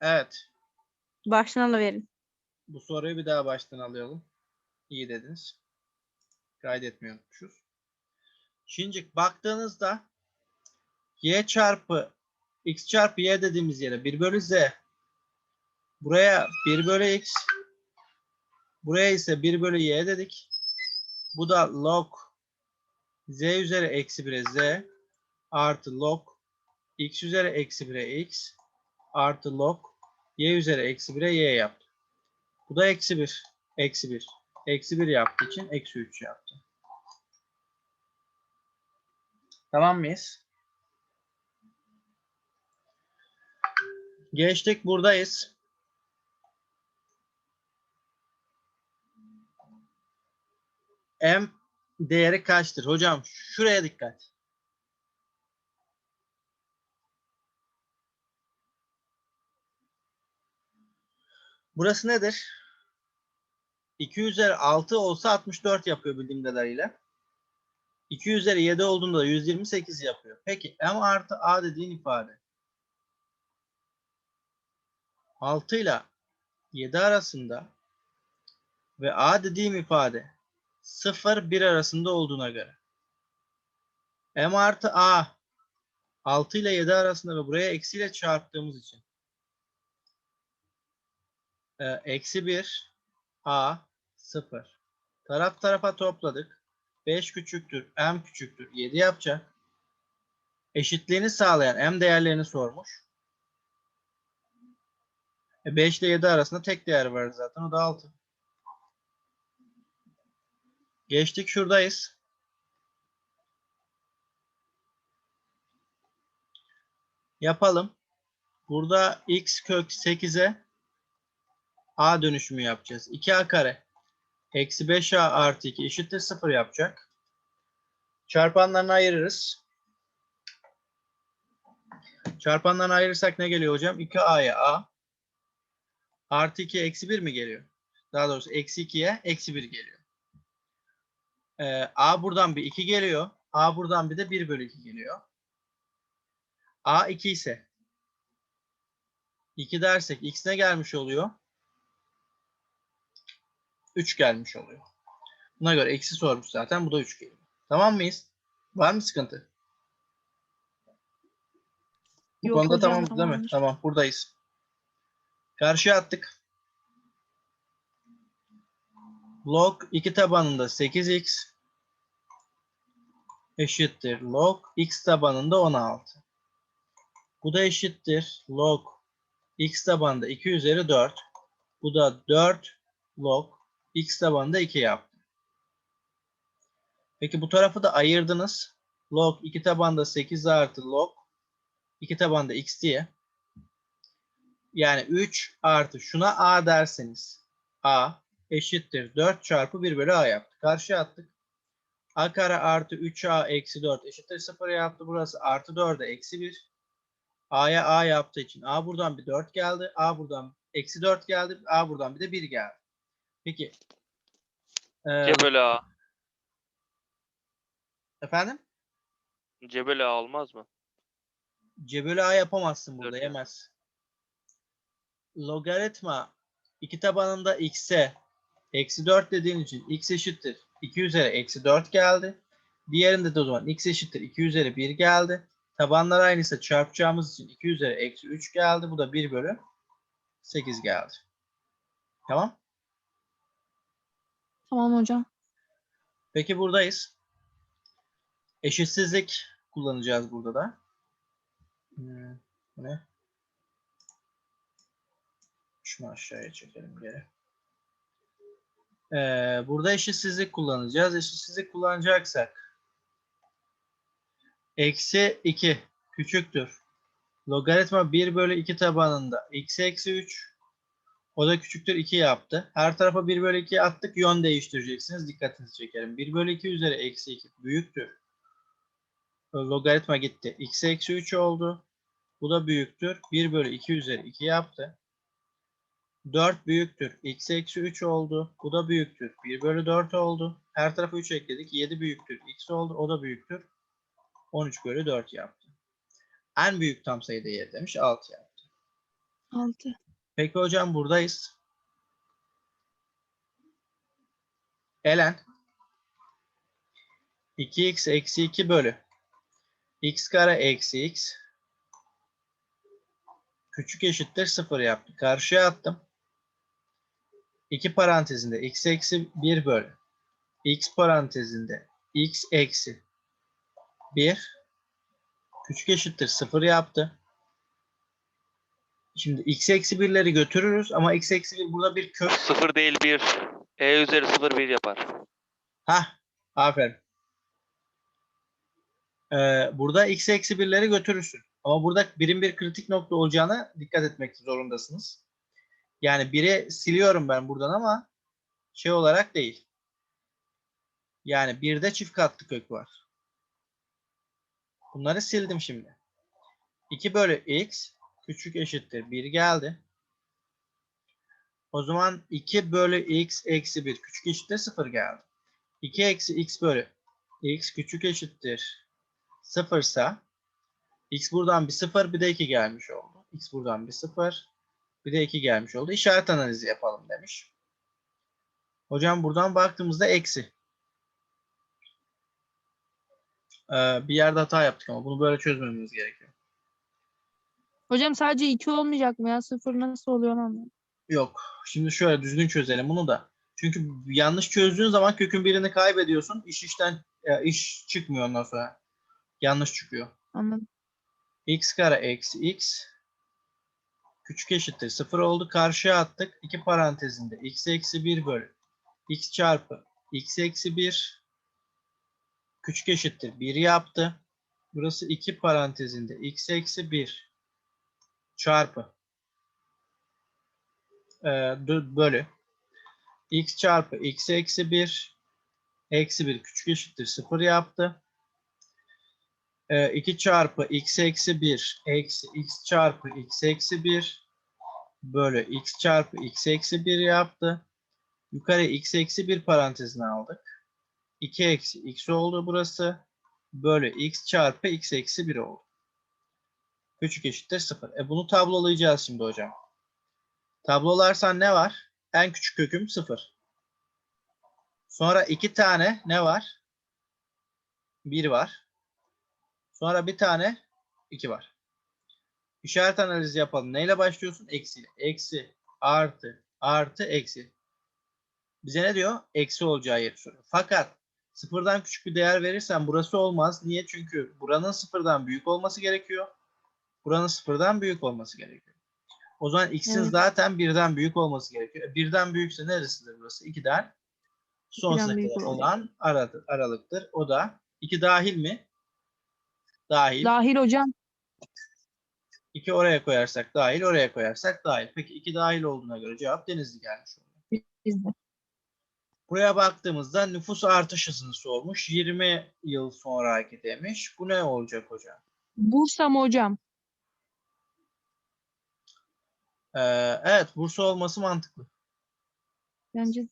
Evet. Baştan alıverin. Bu soruyu bir daha baştan alayalım. İyi dediniz. Kaydetmeyi unutmuşuz. Şimdi baktığınızda y çarpı x çarpı y dediğimiz yere 1 bölü z buraya 1 bölü x buraya ise 1 bölü y dedik. Bu da log z üzeri eksi 1'e z artı log x üzeri eksi 1'e x artı log y üzeri eksi 1'e y yaptı. Bu da eksi 1. Eksi 1. Eksi 1 yaptığı için eksi 3 yaptı. Tamam mıyız? Geçtik buradayız. M değeri kaçtır? Hocam şuraya dikkat. Burası nedir? 2 üzeri 6 olsa 64 yapıyor bildiğim kadarıyla. 2 üzeri 7 olduğunda da 128 yapıyor. Peki M artı A dediğin ifade 6 ile 7 arasında ve A dediğim ifade 0 1 arasında olduğuna göre M artı A 6 ile 7 arasında ve buraya eksiyle çarptığımız için eksi 1 A 0 taraf tarafa topladık. 5 küçüktür M küçüktür. 7 yapacak. Eşitliğini sağlayan M değerlerini sormuş. E 5 ile 7 arasında tek değer var zaten. O da 6 geçtik şuradayız. Yapalım. Burada x kök 8'e a dönüşümü yapacağız. 2a kare eksi 5a artı 2 eşittir 0 yapacak. Çarpanlarını ayırırız. Çarpanlarını ayırırsak ne geliyor hocam? 2a'ya a artı 2 eksi 1 mi geliyor? Daha doğrusu eksi 2'ye eksi 1 geliyor. Ee, a buradan bir 2 geliyor. a buradan bir de 1 bölü 2 geliyor. a 2 ise 2 dersek x ne gelmiş oluyor? 3 gelmiş oluyor. Buna göre eksi sormuş zaten. Bu da 3 geliyor. Tamam mıyız? Var mı sıkıntı? Bu Yok konuda hocam, tamam değil mi? tamamdır. Tamam buradayız. Karşıya attık. Log 2 tabanında 8x eşittir log x tabanında 16. Bu da eşittir log x tabanında 2 üzeri 4. Bu da 4 log x tabanında 2 yaptı. Peki bu tarafı da ayırdınız. Log 2 tabanda 8 artı log 2 tabanda x diye. Yani 3 artı şuna a derseniz a eşittir 4 çarpı 1 bölü a yaptı. Karşıya attık. a kare artı 3a eksi 4 eşittir 0 yaptı. Burası artı 4'e eksi 1. a'ya a yaptığı için a buradan bir 4 geldi. a buradan eksi 4 geldi. a buradan bir de 1 geldi. Peki. Ee, Cebel ağa. efendim? Cebel ağa olmaz mı? Cebel A yapamazsın burada Dört yemez. Logaritma iki tabanında x'e eksi 4 dediğin için x eşittir 2 üzeri eksi 4 geldi. Diğerinde de o zaman x eşittir 2 üzeri 1 geldi. Tabanlar aynıysa çarpacağımız için 2 üzeri eksi 3 geldi. Bu da 1 bölü 8 geldi. Tamam. Tamam hocam. Peki buradayız. Eşitsizlik kullanacağız burada da. Hmm, ne? Şunu aşağıya çekelim geri. Ee, burada eşitsizlik kullanacağız. Eşitsizlik kullanacaksak eksi 2 küçüktür. Logaritma 1 bölü 2 tabanında x eksi 3 o da küçüktür 2 yaptı. Her tarafa 1 bölü 2 attık. Yön değiştireceksiniz. Dikkatinizi çekerim. 1 bölü 2 üzeri eksi 2 büyüktür. Logaritma gitti. x eksi 3 oldu. Bu da büyüktür. 1 bölü 2 üzeri 2 yaptı. 4 büyüktür. x eksi 3 oldu. Bu da büyüktür. 1 bölü 4 oldu. Her tarafa 3 ekledik. 7 büyüktür. x oldu. O da büyüktür. 13 bölü 4 yaptı. En büyük tam sayı değeri demiş 6 yaptı. 6. Peki hocam buradayız. Elen 2x eksi 2 bölü x kare eksi x küçük eşittir 0 yaptı. Karşıya attım. 2 parantezinde x eksi 1 bölü x parantezinde x eksi 1 küçük eşittir 0 yaptı. Şimdi x eksi 1'leri götürürüz ama x eksi 1 burada bir kök. 0 değil 1. E üzeri 0 1 yapar. Hah, aferin. Ee, burada x eksi 1'leri götürürsün. Ama burada birim bir kritik nokta olacağına dikkat etmek zorundasınız. Yani 1'i siliyorum ben buradan ama şey olarak değil. Yani 1'de çift katlı kök var. Bunları sildim şimdi. 2 bölü x küçük eşittir 1 geldi. O zaman 2 bölü x eksi 1 küçük eşittir 0 geldi. 2 eksi x bölü x küçük eşittir 0 ise x buradan bir 0 bir de 2 gelmiş oldu. x buradan bir 0 bir de 2 gelmiş oldu. İşaret analizi yapalım demiş. Hocam buradan baktığımızda eksi. Ee, bir yerde hata yaptık ama bunu böyle çözmemiz gerekiyor. Hocam sadece 2 olmayacak mı ya? 0 nasıl oluyor anlamadım. Yok. Şimdi şöyle düzgün çözelim bunu da. Çünkü yanlış çözdüğün zaman kökün birini kaybediyorsun. İş işten e, iş çıkmıyor ondan sonra. Yanlış çıkıyor. Anladım. x kare eksi x küçük eşittir 0 oldu. Karşıya attık. İki parantezinde x eksi 1 bölü x çarpı x eksi 1 küçük eşittir 1 yaptı. Burası iki parantezinde x eksi 1 çarpı e, bölü x çarpı x eksi 1 eksi 1 küçük eşittir 0 yaptı. E, 2 çarpı x eksi 1 eksi x çarpı x eksi 1 bölü x çarpı x eksi 1 yaptı. Yukarı x eksi 1 parantezine aldık. 2 eksi x oldu burası. Bölü x çarpı x eksi 1 oldu. Küçük eşittir 0. E bunu tablolayacağız şimdi hocam. Tablolarsan ne var? En küçük köküm 0. Sonra iki tane ne var? 1 var. Sonra bir tane 2 var. İşaret analizi yapalım. Neyle başlıyorsun? Eksiyle. Eksi, artı, artı, eksi. Bize ne diyor? Eksi olacağı yeri soruyor. Fakat sıfırdan küçük bir değer verirsen burası olmaz. Niye? Çünkü buranın sıfırdan büyük olması gerekiyor. Buranın sıfırdan büyük olması gerekiyor. O zaman x'in Evet. zaten birden büyük olması gerekiyor. E, Birden büyükse neresidir burası? 2'den sonsuza kadar olan aradır, aralıktır. O da 2 dahil mi? Dahil. Dahil hocam. 2 oraya koyarsak dahil, oraya koyarsak dahil. Peki 2 dahil olduğuna göre cevap Denizli gelmiş oluyor. Buraya baktığımızda nüfus artış hızını sormuş. 20 yıl sonra hareket etmiş. Bu ne olacak hocam? Bursa mı hocam? Ee, evet, Bursa olması mantıklı. Bence de.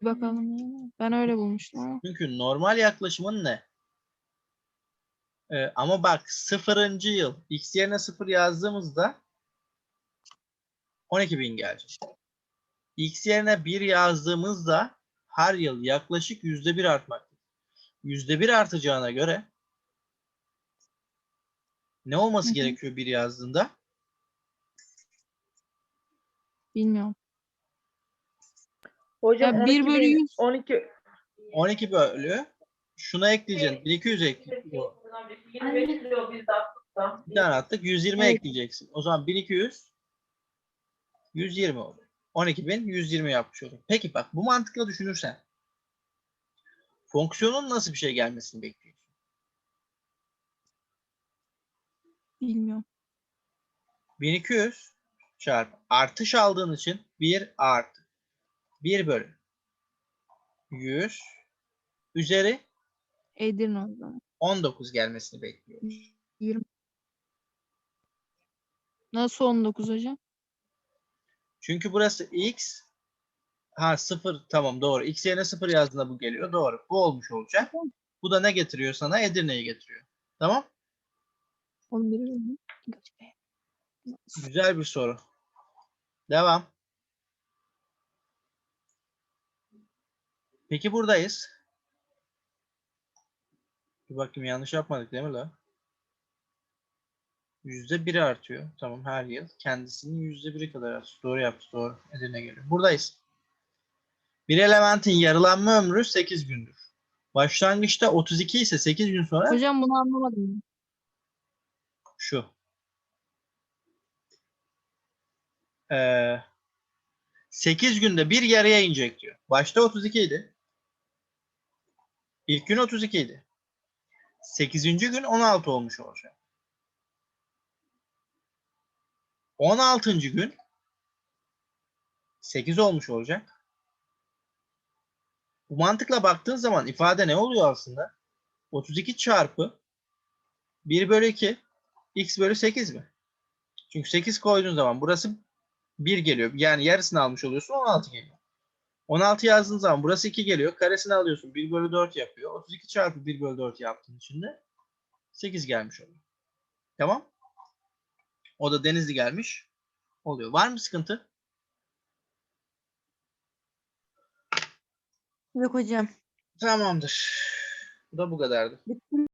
Bir bakalım ya. Ben öyle bulmuştum ama. Çünkü normal yaklaşımın ne? Ee, ama bak sıfırıncı yıl x yerine sıfır yazdığımızda 12.000 gelecek. x yerine 1 yazdığımızda her yıl yaklaşık yüzde bir artmak. Yüzde bir artacağına göre ne olması Hı hı. gerekiyor bir yazdığında? Bilmiyorum. Hocam Ya bir 12 bölü bin- yüz. 12 12 bölü şuna ekleyeceksin. 1200 ekle. Bir tane attık. 120 Evet. ekleyeceksin. O zaman 1200 120 olur. 12.000 120 yapmış olur. Peki bak bu mantıkla düşünürsen fonksiyonun nasıl bir şey gelmesini bekliyorsun? Bilmiyorum. 1200 çarpı artış aldığın için 1 artı 1 bölü 100 üzeri Edirne o zaman. 19 gelmesini bekliyoruz. 20. Nasıl 19 hocam? Çünkü burası x ha 0 tamam doğru. x yerine 0 yazdığında bu geliyor. Doğru. Bu olmuş olacak. Bu da ne getiriyor sana? Edirne'yi getiriyor. Tamam? 11 bölü kaç be? Güzel bir soru. Devam. Peki buradayız. Bir bakayım yanlış yapmadık değil mi la? Yüzde biri artıyor. Tamam her yıl. Kendisinin yüzde biri kadar artıyor. Doğru yaptı. Doğru. Edirne geliyor. Buradayız. Bir elementin yarılanma ömrü 8 gündür. Başlangıçta 32 ise 8 gün sonra Hocam bunu anlamadım. şu. Ee, 8 günde bir yarıya inecek diyor. Başta 32 idi. İlk gün 32 idi. 8. gün 16 olmuş olacak. 16. gün 8 olmuş olacak. Bu mantıkla baktığın zaman ifade ne oluyor aslında? 32 çarpı 1 bölü 2 x bölü 8 mi? Çünkü 8 koyduğun zaman burası 1 geliyor. Yani yarısını almış oluyorsun 16 geliyor. 16 yazdığın zaman burası 2 geliyor. Karesini alıyorsun 1 bölü 4 yapıyor. 32 çarpı 1 bölü 4 yaptığın için de 8 gelmiş oluyor. Tamam. O da Denizli gelmiş. Oluyor. Var mı sıkıntı? Yok hocam. Tamamdır. Bu da bu kadardı. Bitti